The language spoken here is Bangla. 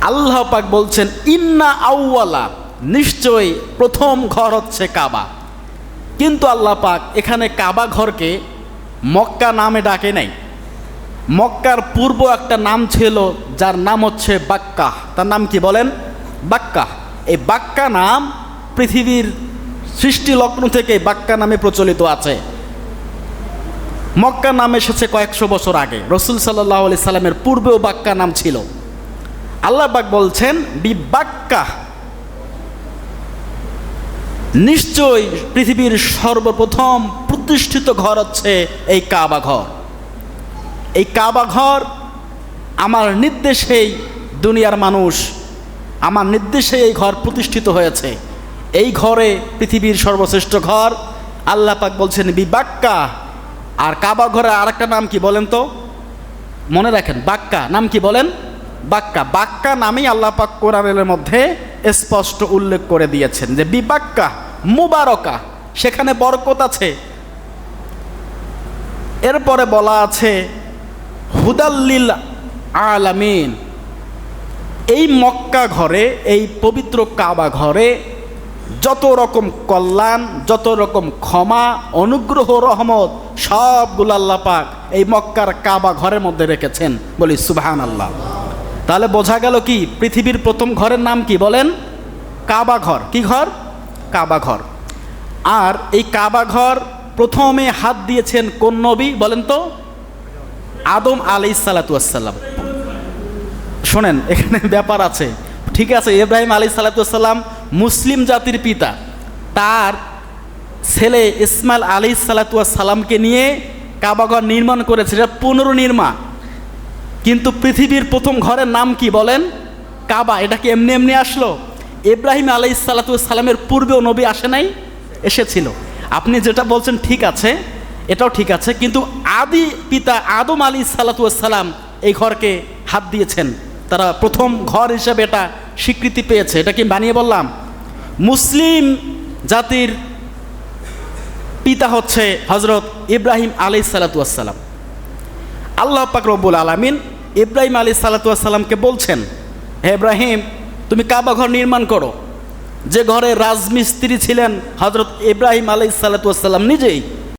আল্লাহ পাক বলছেন, ইন্না আউওয়ালা, নিশ্চয়ই প্রথম ঘর হচ্ছে কাবা। কিন্তু আল্লাহ পাক এখানে কাবা ঘরকে মক্কা নামে ডাকে নাই। মক্কার পূর্ব একটা নাম ছিল, যার নাম হচ্ছে বাক্কা তার নাম কি বলেন? বাক্কা এই বাক্কা নাম পৃথিবীর সৃষ্টি লগ্ন থেকে বাক্কা নামে প্রচলিত আছে। মক্কা নাম এসেছে কয়েকশো বছর আগে। রসুল সাল্লাহ আলি সাল্লামের পূর্বেও বাক্কা নাম ছিল। আল্লাহ পাক বলছেন বিবাক্কা নিশ্চয় পৃথিবীর সর্বপ্রথম প্রতিষ্ঠিত ঘর হচ্ছে এই কাবা ঘর। এই কাবা ঘর আমার নির্দেশেই দুনিয়ার মানুষ, আমার নির্দেশে এই ঘর প্রতিষ্ঠিত হয়েছে। এই ঘরে পৃথিবীর সর্বশ্রেষ্ঠ ঘর। আল্লাহ পাক বলছেন বিবাক্কা আর কাবা ঘরের আরেকটা নাম কি বলেন তো? মনে রাখেন, বাক্কা। নাম কি বলেন? বাক্কা। বাক্কা নামেই আল্লাহ পাক কোরআনের মধ্যে স্পষ্ট উল্লেখ করে দিয়েছেন যে বিবাক্কা, মুবারকা, সেখানে বরকত আছে। এরপরে বলা আছে, হুদাল্লিল আলামিন। এই মক্কা ঘরে, এই পবিত্র কাবা ঘরে যত রকম কল্যাণ, যত রকম ক্ষমা, অনুগ্রহ, রহমত, সবগুলো আল্লাহ পাক এই মক্কার কাবা ঘরের মধ্যে রেখেছেন। বলি সুবাহান আল্লাহ তাহলে বোঝা গেল কি? পৃথিবীর প্রথম ঘরের নাম কি? বলেন, কাবা ঘর। কি ঘর? কাবা ঘর। আর এই কাবা ঘর প্রথমে হাত দিয়েছেন কোন নবী? বলেন তো, আদম আলাই সালাতাম শোনেন, এখানে ব্যাপার আছে। ঠিক আছে, ইব্রাহিম আলী সালাতাম মুসলিম জাতির পিতা। তার ছেলে ইসমাইল আলী সালাতামকে নিয়ে কাবাঘর নির্মাণ করেছে। এটা পুনর্নির্মাণ কিন্তু পৃথিবীর প্রথম ঘরের নাম কি বলেন? কাবা, এটা কি এমনি এমনি আসলো? ইব্রাহিম আলাই সালাতামের পূর্বেও নবী আসে নাই? এসেছিল। আপনি যেটা বলছেন ঠিক আছে, এটাও ঠিক আছে, কিন্তু আদি পিতা আদম আলী সালাতাম এই ঘরকে হাত দিয়েছেন। তারা প্রথম ঘর হিসেবে এটা স্বীকৃতি পেয়েছে। এটা কি বানিয়ে বললাম? মুসলিম জাতির পিতা হচ্ছে হজরত ইব্রাহিম আলী সালাতাম আল্লাহ পাক রব্বুল আলমিন ইব্রাহিম আলী সালাতামকে বলছেন, হে ইব্রাহিম, তুমি কাবা ঘর নির্মাণ করো। যে ঘরে রাজমিস্ত্রি ছিলেন হজরত ইব্রাহিম আলী সালাতাম নিজেই